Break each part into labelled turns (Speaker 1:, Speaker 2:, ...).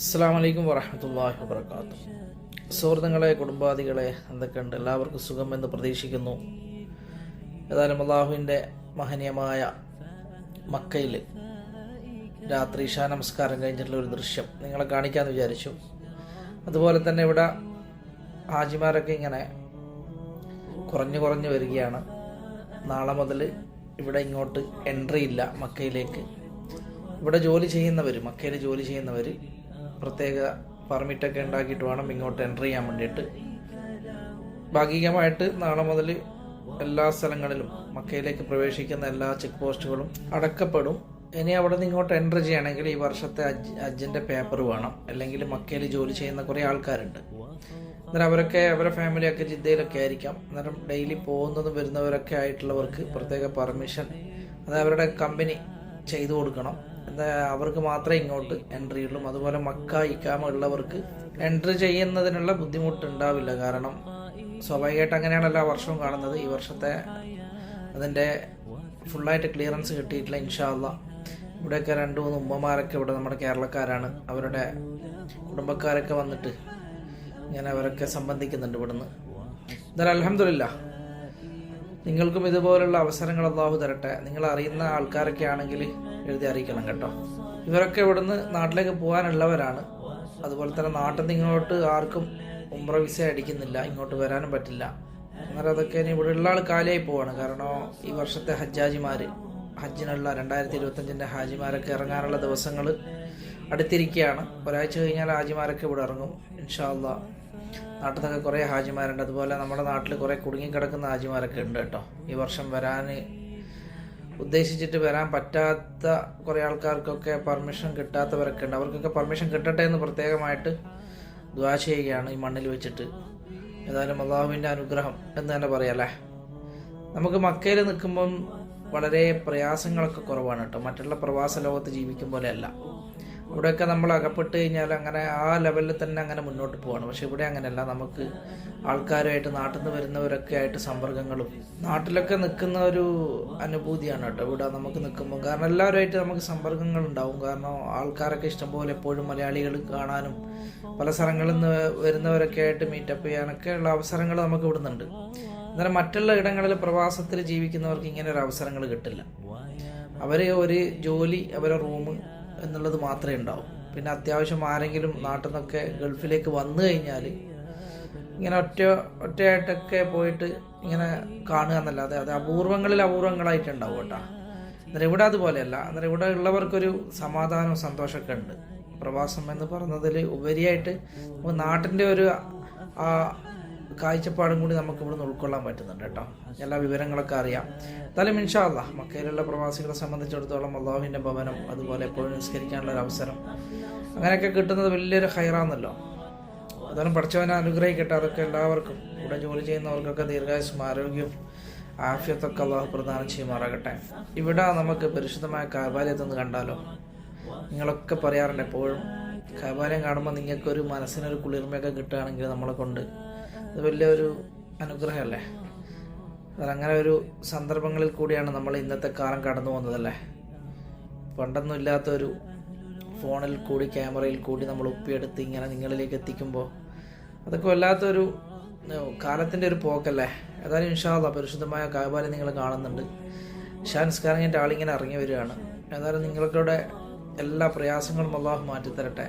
Speaker 1: അസ്സാം വലൈക്കും വബർക്കാത്തു സുഹൃത്തുക്കളെ കുടുംബാദികളെ എന്തൊക്കെയുണ്ട്? എല്ലാവർക്കും സുഖമെന്ന് പ്രതീക്ഷിക്കുന്നു. ഏതായാലും അള്ളാഹുവിന്റെ മഹനീയമായ മക്കയിൽ രാത്രി ഇഷാ നമസ്കാരം കഴിഞ്ഞിട്ടുള്ള ഒരു ദൃശ്യം നിങ്ങളെ കാണിക്കാമെന്ന് വിചാരിച്ചു. അതുപോലെ തന്നെ ഇവിടെ ഹാജിമാരൊക്കെ ഇങ്ങനെ കുറഞ്ഞു കുറഞ്ഞു വരികയാണ്. നാളെ മുതൽ ഇവിടെ ഇങ്ങോട്ട് എൻട്രി ഇല്ല മക്കയിലേക്ക്. ഇവിടെ ജോലി ചെയ്യുന്നവർ മക്കയിൽ ജോലി ചെയ്യുന്നവർ പ്രത്യേക പെർമിറ്റൊക്കെ ഉണ്ടാക്കിയിട്ട് വേണം ഇങ്ങോട്ട് എന്റർ ചെയ്യാൻ വേണ്ടിയിട്ട്. ഭാഗികമായിട്ട് നാളെ മുതൽ എല്ലാ സ്ഥലങ്ങളിലും മക്കയിലേക്ക് പ്രവേശിക്കുന്ന എല്ലാ ചെക്ക് പോസ്റ്റുകളും അടക്കപ്പെടും. ഇനി അവിടെ നിന്ന് ഇങ്ങോട്ട് എന്റർ ചെയ്യണമെങ്കിൽ ഈ വർഷത്തെ അജ് പേപ്പർ വേണം. അല്ലെങ്കിൽ മക്കയിൽ ജോലി ചെയ്യുന്ന കുറേ ആൾക്കാരുണ്ട്. അന്നേരം അവരൊക്കെ അവരുടെ ഫാമിലിയൊക്കെ ജിദ്ദയിലൊക്കെ ആയിരിക്കാം. അന്നേരം ഡെയിലി പോകുന്നതും വരുന്നവരൊക്കെ ആയിട്ടുള്ളവർക്ക് പ്രത്യേക പെർമിഷൻ അത് അവരുടെ കമ്പനി ചെയ്തു കൊടുക്കണം. അവർക്ക് മാത്രമേ ഇങ്ങോട്ട് എൻട്രി ഉള്ളൂ. അതുപോലെ മക്ക ഇക്കാമ ഉള്ളവർക്ക് എൻട്രി ചെയ്യുന്നതിനുള്ള ബുദ്ധിമുട്ട് ഉണ്ടാവില്ല കാരണം സ്വാഭാവികമായിട്ട് അങ്ങനെയാണല്ലോ ആ വർഷവും കാണുന്നത്. ഈ വർഷത്തെ അതിന്റെ ഫുള്ളായിട്ട് ക്ലിയറൻസ് കിട്ടിയിട്ടില്ല ഇൻഷാല്ല ഇവിടെയൊക്കെ രണ്ട് മൂന്ന് ഉമ്മമാരൊക്കെ ഇവിടെ നമ്മുടെ കേരളക്കാരാണ്. അവരുടെ കുടുംബക്കാരൊക്കെ വന്നിട്ട് ഇങ്ങനെ അവരൊക്കെ സംബന്ധിക്കുന്നുണ്ട് ഇവിടുന്ന്. എന്തായാലും അലഹമില്ല നിങ്ങൾക്കും ഇതുപോലുള്ള അവസരങ്ങൾ അള്ളാഹു തരട്ടെ. നിങ്ങൾ അറിയുന്ന ആൾക്കാരൊക്കെ ആണെങ്കിൽ എഴുതി അറിയിക്കണം കേട്ടോ. ഇവരൊക്കെ ഇവിടുന്ന് നാട്ടിലേക്ക് പോകാനുള്ളവരാണ്. അതുപോലെ തന്നെ നാട്ടിൽ നിന്ന് ഇങ്ങോട്ട് ആർക്കും ഉമ്ര വിസ അടിക്കുന്നില്ല ഇങ്ങോട്ട് വരാനും പറ്റില്ല. അന്നേരം അതൊക്കെ ഇനി ഇവിടെ ഉള്ള ആൾ കാലിയായി പോവാണ്. കാരണം ഈ വർഷത്തെ ഹജ്ജാജിമാർ ഹജ്ജിനുള്ള രണ്ടായിരത്തി ഇരുപത്തഞ്ചിന്റെ ഹാജിമാരൊക്കെ ഇറങ്ങാനുള്ള ദിവസങ്ങൾ അടുത്തിരിക്കുകയാണ്. ഒരാഴ്ച കഴിഞ്ഞാൽ ഹാജിമാരൊക്കെ ഇവിടെ ഇറങ്ങും ഇൻഷാല്ല നാട്ടിൽ നിന്നൊക്കെ കുറേ ഹാജിമാരുണ്ട്. അതുപോലെ നമ്മുടെ നാട്ടിൽ കുറേ കുടുങ്ങിക്കിടക്കുന്ന ഹാജിമാരൊക്കെ ഉണ്ട് കേട്ടോ. ഈ വർഷം വരാൻ ഉദ്ദേശിച്ചിട്ട് വരാൻ പറ്റാത്ത കുറേ ആൾക്കാർക്കൊക്കെ പെർമിഷൻ കിട്ടാത്തവരൊക്കെ ഉണ്ട്. അവർക്കൊക്കെ പെർമിഷൻ കിട്ടട്ടെ എന്ന് പ്രത്യേകമായിട്ട് ദ്വാ ചെയ്യുകയാണ് ഈ മണ്ണിൽ വെച്ചിട്ട്. ഏതായാലും അള്ളാഹുവിന്റെ അനുഗ്രഹം എന്ന് തന്നെ പറയാമല്ലേ നമുക്ക് മക്കയിൽ നിൽക്കുമ്പം വളരെ പ്രയാസങ്ങളൊക്കെ കുറവാണ് കേട്ടോ. മറ്റുള്ള പ്രവാസ ലോകത്ത് ജീവിക്കും പോലെയല്ല ഇവിടെയൊക്കെ നമ്മൾ അകപ്പെട്ട് കഴിഞ്ഞാൽ അങ്ങനെ ആ ലെവലിൽ തന്നെ അങ്ങനെ മുന്നോട്ട് പോവാണ്. പക്ഷെ ഇവിടെ അങ്ങനെയല്ല. നമുക്ക് ആൾക്കാരുമായിട്ട് നാട്ടിൽ നിന്ന് വരുന്നവരൊക്കെ ആയിട്ട് സമ്പർക്കങ്ങളും നാട്ടിലൊക്കെ നിൽക്കുന്ന ഒരു അനുഭൂതിയാണ് കേട്ടോ. ഇവിടെ നമുക്ക് നിൽക്കുമ്പോൾ കാരണം എല്ലാവരുമായിട്ട് നമുക്ക് സമ്പർക്കങ്ങൾ ഉണ്ടാവും. കാരണം ആൾക്കാരൊക്കെ ഇഷ്ടംപോലെ എപ്പോഴും മലയാളികൾ കാണാനും പല സ്ഥലങ്ങളിൽ നിന്ന് വരുന്നവരൊക്കെ ആയിട്ട് മീറ്റപ്പ് ചെയ്യാനൊക്കെ ഉള്ള അവസരങ്ങൾ നമുക്ക് ഇവിടുന്നുണ്ട്. എന്നാൽ മറ്റുള്ള ഇടങ്ങളിൽ പ്രവാസത്തിൽ ജീവിക്കുന്നവർക്ക് ഇങ്ങനെ ഒരു അവസരങ്ങൾ കിട്ടില്ല. അവർ ഒരു ജോലി അവരെ റൂം എന്നുള്ളത് മാത്രമേ ഉണ്ടാവും. പിന്നെ അത്യാവശ്യം ആരെങ്കിലും നാട്ടിൽ നിന്നൊക്കെ ഗൾഫിലേക്ക് വന്നു കഴിഞ്ഞാൽ ഇങ്ങനെ ഒറ്റ ഒറ്റയായിട്ടൊക്കെ പോയിട്ട് ഇങ്ങനെ കാണുക എന്നല്ലാതെ അത് അപൂർവങ്ങളിൽ അപൂർവങ്ങളായിട്ടുണ്ടാവും കേട്ടോ. എന്നാൽ ഇവിടെ അതുപോലെയല്ല. എന്നാൽ ഇവിടെ ഉള്ളവർക്കൊരു സമാധാനവും സന്തോഷമൊക്കെ ഉണ്ട്. പ്രവാസം എന്ന് പറഞ്ഞതിൽ ഉപരിയായിട്ട് നാട്ടിന്റെ ഒരു കാഴ്ചപ്പാടും കൂടി നമുക്ക് ഇവിടുന്ന് ഉൾക്കൊള്ളാൻ പറ്റുന്നുണ്ട് കേട്ടോ. എല്ലാ വിവരങ്ങളൊക്കെ അറിയാം. എന്തായാലും ഇൻഷാല്ല മക്കയിലുള്ള പ്രവാസികളെ സംബന്ധിച്ചിടത്തോളം അള്ളാഹുവിന്റെ ഭവനം അതുപോലെ എപ്പോഴും നിസ്കരിക്കാനുള്ള ഒരു അവസരം അങ്ങനെയൊക്കെ കിട്ടുന്നത് വലിയൊരു ഹൈറാന്നല്ലോ അതാണ് പഠിച്ചവനെ അനുഗ്രഹിക്കട്ടെ. അതൊക്കെ എല്ലാവർക്കും കൂടെ ജോലി ചെയ്യുന്നവർക്കൊക്കെ ദീർഘായുസും ആരോഗ്യവും ആഫ്യത്തൊക്കെ അള്ളാഹു പ്രദാനം ചെയ്യുമാറാകട്ടെ. ഇവിടെ നമുക്ക് പരിശുദ്ധമായ കാബാലയത്തൊന്ന് കണ്ടാലോ? നിങ്ങളൊക്കെ പറയാറുണ്ട് എപ്പോഴും കാബാലയം കാണുമ്പോൾ നിങ്ങൾക്കൊരു മനസ്സിനൊരു കുളിർമയൊക്കെ കിട്ടുകയാണെങ്കിൽ നമ്മളെ കൊണ്ട് അത് വലിയൊരു അനുഗ്രഹമല്ലേ? അതങ്ങനെ ഒരു സന്ദർഭങ്ങളിൽ കൂടിയാണ് നമ്മൾ ഇന്നത്തെ കാലം കടന്നു പോകുന്നതല്ലേ? പണ്ടൊന്നും ഇല്ലാത്തൊരു ഫോണിൽ കൂടി ക്യാമറയിൽ കൂടി നമ്മൾ ഒപ്പിയെടുത്ത് ഇങ്ങനെ നിങ്ങളിലേക്ക് എത്തിക്കുമ്പോൾ അതൊക്കെ വല്ലാത്തൊരു കാലത്തിന്റെ ഒരു പോക്കല്ലേ? ഏതായാലും ഇൻഷാല്ല പരിശുദ്ധമായ കാബാലി നിങ്ങൾ കാണുന്നുണ്ട്. ഷാൻസ്കാരം എന്റെ ആളിങ്ങനെ ഇറങ്ങി വരികയാണ്. ഏതായാലും നിങ്ങളുടെ എല്ലാ പ്രയാസങ്ങളും അള്ളാഹു മാറ്റിത്തരട്ടെ.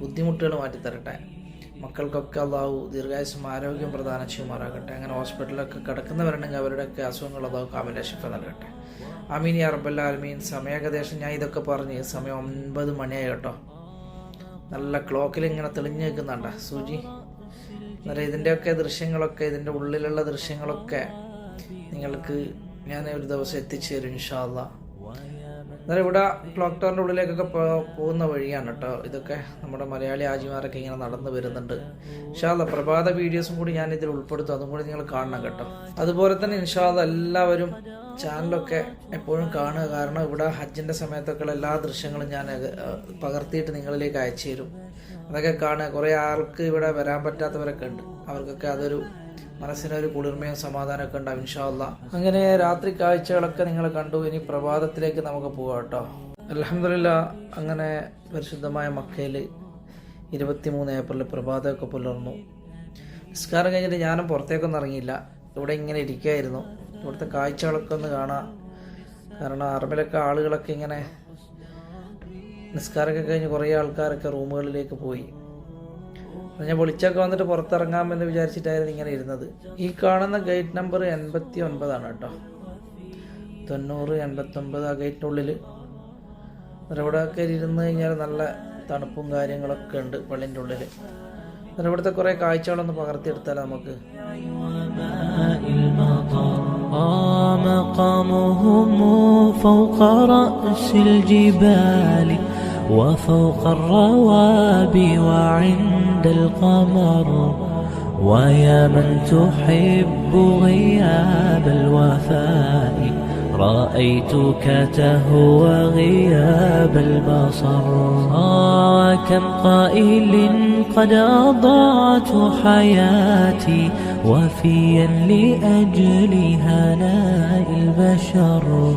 Speaker 1: ബുദ്ധിമുട്ടുകൾ മാറ്റിത്തരട്ടെ. മക്കൾക്കൊക്കെ അള്ളാഹു ദീർഘായുസും ആരോഗ്യം പ്രദാനം ചെയ്യുമാറാകട്ടെ. അങ്ങനെ ഹോസ്പിറ്റലിലൊക്കെ കിടക്കുന്നവരുണ്ടെങ്കിൽ അവരുടെയൊക്കെ അസുഖങ്ങൾ അള്ളാഹു കാമിലെ ശിഫ നൽകട്ടെ. അമീൻ യാ റബ്ബല്ല ആലമീൻ. സമയ ഏകദേശം ഞാൻ ഇതൊക്കെ പറഞ്ഞ് സമയം ഒൻപത് മണിയായി കേട്ടോ. നല്ല ക്ലോക്കിൽ ഇങ്ങനെ തെളിഞ്ഞു നിൽക്കുന്നുണ്ട. സൂചി അന്നേരം ഇതിന്റെയൊക്കെ ദൃശ്യങ്ങളൊക്കെ ഇതിന്റെ ഉള്ളിലുള്ള ദൃശ്യങ്ങളൊക്കെ നിങ്ങൾക്ക് ഞാൻ ഒരു ദിവസം എത്തിച്ചു തരും ഇൻഷാല്ല അന്നേരം ഇവിടെ ക്ലോക്ക് ടവറിന്റെ ഉള്ളിലേക്കൊക്കെ പോകുന്ന വഴിയാണ് കേട്ടോ ഇതൊക്കെ. നമ്മുടെ മലയാളി ആജിമാരൊക്കെ ഇങ്ങനെ നടന്നു വരുന്നുണ്ട്. ഇൻഷാല്ല പ്രഭാത വീഡിയോസും കൂടി ഞാൻ ഇതിൽ ഉൾപ്പെടുത്തും. അതും കൂടി നിങ്ങൾ കാണണം കേട്ടോ. അതുപോലെ തന്നെ ഇൻഷാല്ല എല്ലാവരും ചാനലൊക്കെ എപ്പോഴും കാണുക. കാരണം ഇവിടെ ഹജ്ജിന്റെ സമയത്തൊക്കെയുള്ള എല്ലാ ദൃശ്യങ്ങളും ഞാൻ പകർത്തിയിട്ട് നിങ്ങളിലേക്ക് അയച്ചു തരും. അതൊക്കെ കാണുക. കുറേ ആൾക്ക് ഇവിടെ വരാൻ പറ്റാത്തവരൊക്കെ ഉണ്ട്. അവർക്കൊക്കെ അതൊരു മനസ്സിനൊരു കുളിർമയും സമാധാനമൊക്കെ ഉണ്ടാവും ഇൻഷാല്ല അങ്ങനെ രാത്രി കാഴ്ചകളൊക്കെ നിങ്ങൾ കണ്ടു. ഇനി പ്രഭാതത്തിലേക്ക് നമുക്ക് പോകാം കേട്ടോ. അലഹമില്ല അങ്ങനെ പരിശുദ്ധമായ മക്കയിൽ ഇരുപത്തിമൂന്ന് ഏപ്രിൽ പ്രഭാതമൊക്കെ പുലർന്നു. നിസ്കാരം കഴിഞ്ഞിട്ട് ഞാനും പുറത്തേക്കൊന്നും ഇറങ്ങിയില്ല. ഇവിടെ ഇങ്ങനെ ഇരിക്കുകയായിരുന്നു ഇവിടുത്തെ കാഴ്ചകളൊക്കെ ഒന്ന് കാണാം. കാരണം അറബിലൊക്കെ ആളുകളൊക്കെ ഇങ്ങനെ നിസ്കാരമൊക്കെ കഴിഞ്ഞ് കുറേ ആൾക്കാരൊക്കെ റൂമുകളിലേക്ക് പോയി അപ്പോൾ ഞാൻ വിളിച്ചൊക്കെ വന്നിട്ട് പുറത്തിറങ്ങാമെന്ന് വിചാരിച്ചിട്ടായിരുന്നു ഇങ്ങനെ ഇരുന്നത് ഈ കാണുന്ന ഗേറ്റ് നമ്പർ എൺപത്തി ഒൻപതാണ് കേട്ടോ തൊണ്ണൂറ് എൺപത്തൊമ്പത് ആ ഗേറ്റിനുള്ളിൽ ഇവിടെയൊക്കെ ഇരുന്ന് കഴിഞ്ഞാൽ നല്ല തണുപ്പും കാര്യങ്ങളൊക്കെ ഉണ്ട് പള്ളിൻ്റെ ഉള്ളിൽ എന്നിട്ട് ഇവിടുത്തെ കുറേ കാഴ്ചകളൊന്ന് പകർത്തിയെടുത്താൽ നമുക്ക്
Speaker 2: وماء المطر آه مقامهم فوق رأس الجبال وفوق الروابي وعند القمر. ويا من تحب غياب الوفاء رأيتك تهوى غياب البصر. آه كم قائل قد أضعت حياتي وفيا لأجل هناء البشر.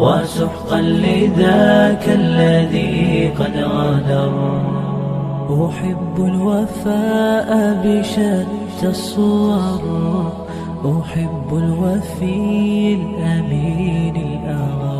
Speaker 2: وسحقا لذاك الذي قد غدر أحب الوفاء بشتى الصور أحب الوفي الأمين الأغر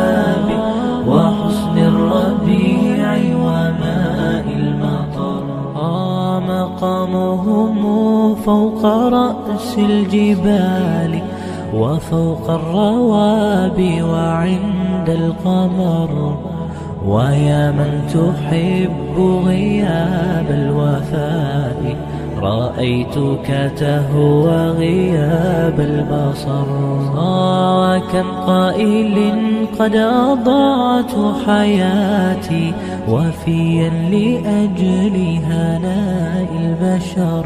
Speaker 2: فوق رأس الجبال وفوق الروابي وعند القمر. ويا من تحب غياب الوفاء رأيتك تهوى غياب البصر. آه كم قائل قد أضعت حياتي وفيا لأجل هناء البشر.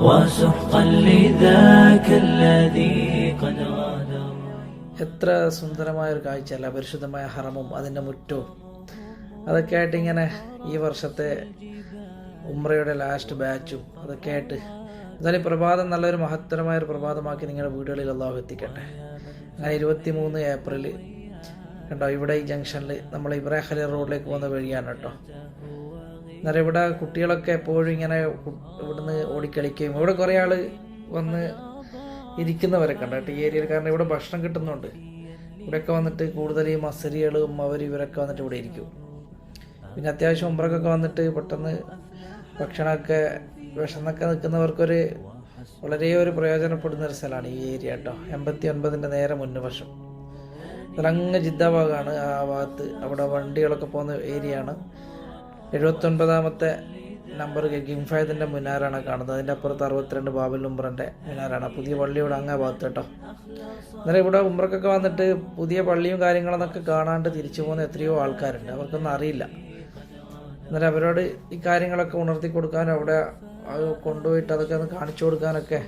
Speaker 2: وسحقا لذاك الذي قد غدر
Speaker 1: എത്ര സുന്ദരമായ ഒരു കാഴ്ചയല്ല പരിശുദ്ധമായ ഹറമും അതിൻ്റെ മുറ്റവും അതൊക്കെ ആയിട്ട് ഇങ്ങനെ ഈ വർഷത്തെ ഉമ്രയുടെ ലാസ്റ്റ് ബാച്ചും അതൊക്കെ ആയിട്ട് എന്നാലും ഈ പ്രഭാതം നല്ലൊരു മഹത്തരമായ ഒരു പ്രഭാതമാക്കി നിങ്ങളുടെ വീടുകളിൽ അള്ളാഹു എത്തിക്കട്ടെ അങ്ങനെ ഇരുപത്തി മൂന്ന് ഏപ്രിൽ കണ്ടോ ഇവിടെ ഈ ജംഗ്ഷനിൽ നമ്മൾ ഇബ്രാഹിം ഖലീൽ റോഡിലേക്ക് പോകുന്ന വഴിയാണ് കേട്ടോ അന്നേരം ഇവിടെ കുട്ടികളൊക്കെ എപ്പോഴും ഇങ്ങനെ ഇവിടുന്ന് ഓടിക്കളിക്കുകയും ഇവിടെ കുറേ ആൾ വന്ന് ഇരിക്കുന്നവരെ ഉണ്ട് ഈ ഏരിയയിൽ. കാരണം ഇവിടെ ഭക്ഷണം കിട്ടുന്നുണ്ട്. ഇവിടെയൊക്കെ വന്നിട്ട് കൂടുതൽ ഈ മസരികളും അവർ ഇവരൊക്കെ വന്നിട്ട് ഇവിടെ ഇരിക്കും. പിന്നെ അത്യാവശ്യം ഉമ്പറക്കൊക്കെ വന്നിട്ട് പെട്ടെന്ന് ഭക്ഷണമൊക്കെ വിഷന്നൊക്കെ നിൽക്കുന്നവർക്കൊരു വളരെ ഒരു പ്രയോജനപ്പെടുന്ന ഒരു സ്ഥലമാണ് ഈ ഏരിയ കേട്ടോ. എൺപത്തി ഒൻപതിന്റെ നേരെ മുൻവശം. ഇതിലങ്ങ് ജിദ്ദ ഭാഗമാണ് ആ ഭാഗത്ത് അവിടെ വണ്ടികളൊക്കെ പോകുന്ന ഏരിയ ആണ് എഴുപത്തൊൻപതാമത്തെ നമ്പർ ഗിംഫായതിന്റെ മുന്നാരാണ് കാണുന്നത്. അതിന്റെ അപ്പുറത്ത് അറുപത്തിരണ്ട് ബാബൽ ഉംറന്റെ മുന്നാരാണ് പുതിയ പള്ളിയോട് അങ്ങേ ഭാഗത്ത് കേട്ടോ. അന്നേരം ഇവിടെ ഉമ്രക്കൊക്കെ വന്നിട്ട് പുതിയ പള്ളിയും കാര്യങ്ങളെന്നൊക്കെ കാണാണ്ട് തിരിച്ചു പോകുന്ന എത്രയോ ആൾക്കാരുണ്ട്. അവർക്കൊന്നും അറിയില്ല. അന്നേരം അവരോട് ഈ കാര്യങ്ങളൊക്കെ ഉണർത്തി കൊടുക്കാനും അവിടെ കൊണ്ടുപോയിട്ട് അതൊക്കെ ഒന്ന് കാണിച്ചു കൊടുക്കാനൊക്കെ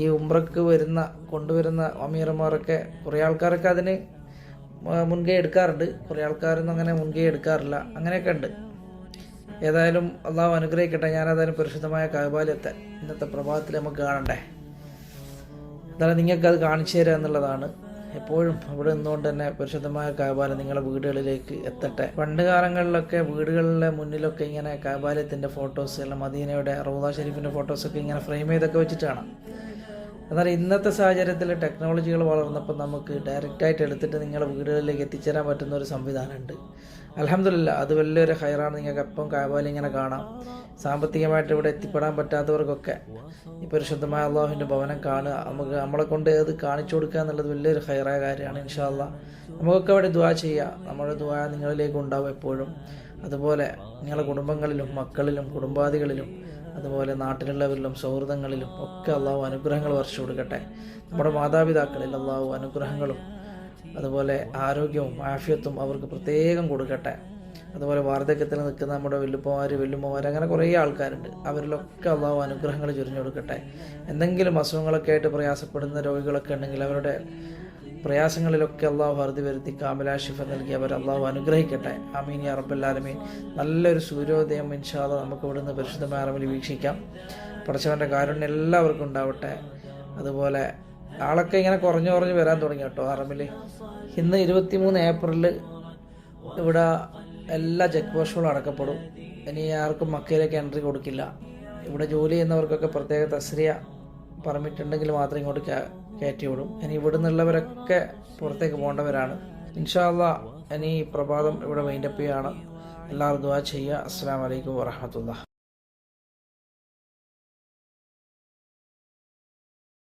Speaker 1: ഈ ഉംറക്ക് വരുന്ന കൊണ്ടുവരുന്ന അമീർമാരൊക്കെ കുറേ ആൾക്കാരൊക്കെ അതിന് മുൻകൈ എടുക്കാറുണ്ട്. കുറേ ആൾക്കാരൊന്നും അങ്ങനെ മുൻകൈ എടുക്കാറില്ല. അങ്ങനെയൊക്കെ ഉണ്ട്. ഏതായാലും അള്ളാഹു അനുഗ്രഹിക്കട്ടെ. ഞാൻ ഞാനേതായാലും പരിശുദ്ധമായ കാബാലെത്താൻ ഇന്നത്തെ പ്രഭാതത്തിൽ നമുക്ക് കാണണ്ടേ? എന്നാലും നിങ്ങൾക്ക് അത് കാണിച്ചു തരിക എന്നുള്ളതാണ്. എപ്പോഴും അവിടെ നിന്നുകൊണ്ട് തന്നെ പരിശുദ്ധമായ കാബാല നിങ്ങളുടെ വീടുകളിലേക്ക് എത്തട്ടെ. പണ്ട് കാലങ്ങളിലൊക്കെ വീടുകളിലെ മുന്നിലൊക്കെ ഇങ്ങനെ കാബാലയത്തിന്റെ ഫോട്ടോസ് അല്ല മദീനയുടെ റൗദ ഷെരീഫിന്റെ ഫോട്ടോസൊക്കെ ഇങ്ങനെ ഫ്രെയിം ചെയ്തൊക്കെ വെച്ചിട്ട് കാണാം എന്നാൽ ഇന്നത്തെ സാഹചര്യത്തിൽ ടെക്നോളജികൾ വളർന്നപ്പോൾ നമുക്ക് ഡയറക്റ്റായിട്ട് എടുത്തിട്ട് നിങ്ങളുടെ വീടുകളിലേക്ക് എത്തിച്ചേരാൻ പറ്റുന്ന ഒരു സംവിധാനമുണ്ട്. അലഹമില്ല അത് വലിയൊരു ഹൈറാണ്. നിങ്ങൾക്ക് എപ്പം കാബാലി ഇങ്ങനെ കാണാം. സാമ്പത്തികമായിട്ട് ഇവിടെ എത്തിപ്പെടാൻ പറ്റാത്തവർക്കൊക്കെ ഈ പരിശുദ്ധമായ അള്ളാഹുവിന്റെ ഭവനം കാണുക. നമുക്ക് നമ്മളെ കൊണ്ട് അത് കാണിച്ചു കൊടുക്കുക എന്നുള്ളത് വലിയൊരു ഹൈറായ കാര്യമാണ് ഇൻഷാല്ല നമുക്കൊക്കെ അവിടെ ദുവാ ചെയ്യുക നമ്മുടെ ദുവാ നിങ്ങളിലേക്ക് ഉണ്ടാവും എപ്പോഴും. അതുപോലെ നിങ്ങളുടെ കുടുംബങ്ങളിലും മക്കളിലും കുടുംബാദികളിലും അതുപോലെ നാട്ടിലുള്ളവരിലും സൗഹൃദങ്ങളിലും ഒക്കെ അള്ളാഹു അനുഗ്രഹങ്ങൾ വർഷിച്ചു കൊടുക്കട്ടെ. നമ്മുടെ മാതാപിതാക്കളിൽ അള്ളാഹു അനുഗ്രഹങ്ങളും അതുപോലെ ആരോഗ്യവും ആഫ്യത്വം അവർക്ക് പ്രത്യേകം കൊടുക്കട്ടെ. അതുപോലെ വാർദ്ധക്യത്തിൽ നിൽക്കുന്ന നമ്മുടെ വല്ലുപ്പമാർ വല്ലുമ്മമാർ അങ്ങനെ കുറേ ആൾക്കാരുണ്ട്. അവരിലൊക്കെ അള്ളാഹു അനുഗ്രഹങ്ങൾ ചൊരിഞ്ഞു കൊടുക്കട്ടെ. എന്തെങ്കിലും അസുഖങ്ങളൊക്കെ ആയിട്ട് പ്രയാസപ്പെടുന്ന രോഗികളൊക്കെ ഉണ്ടെങ്കിൽ അവരുടെ പ്രയാസങ്ങളിലൊക്കെ അള്ളാഹു അറുതി വരുത്തി കാമലാഷിഫ നൽകി അവർ അള്ളാഹു അനുഗ്രഹിക്കട്ടെ. അമീൻ യാ റബ്ബല്ലാലമീൻ നല്ലൊരു സൂര്യോദയം ഇൻഷാല നമുക്ക് ഇവിടുന്ന് പരിശുദ്ധമായ അറമിൽ വീക്ഷിക്കാം. പഠിച്ചവന്റെ കാരുണ്യം എല്ലാവർക്കും ഉണ്ടാവട്ടെ. അതുപോലെ ആളൊക്കെ ഇങ്ങനെ കുറഞ്ഞു കുറഞ്ഞു വരാൻ തുടങ്ങി കേട്ടോ അറമിൽ ഇന്ന് ഇരുപത്തിമൂന്ന് ഏപ്രിലിൽ ഇവിടെ എല്ലാ ചെക്ക് പോസ്റ്റുകളും അടക്കപ്പെടും. ഇനി ആർക്കും മക്കയിലേക്ക് എൻട്രി കൊടുക്കില്ല. ഇവിടെ ജോലി ചെയ്യുന്നവർക്കൊക്കെ പ്രത്യേക തസ്രിയ പെർമിറ്റ് ഉണ്ടെങ്കിൽ മാത്രം ഇങ്ങോട്ട് കയറ്റി വിടും. ഇനി ഇവിടെ നിന്നുള്ളവരൊക്കെ പുറത്തേക്ക് പോകേണ്ടവരാണ്. ഇൻഷാല്ല ഇനി പ്രഭാതം ഇവിടെ വൈൻഡപ്പ് ചെയ്യാണ്. എല്ലാവരും ദുവാ ചെയ്യുക. അസ്സാം വലൈക്കും വാഹമത്തുള്ള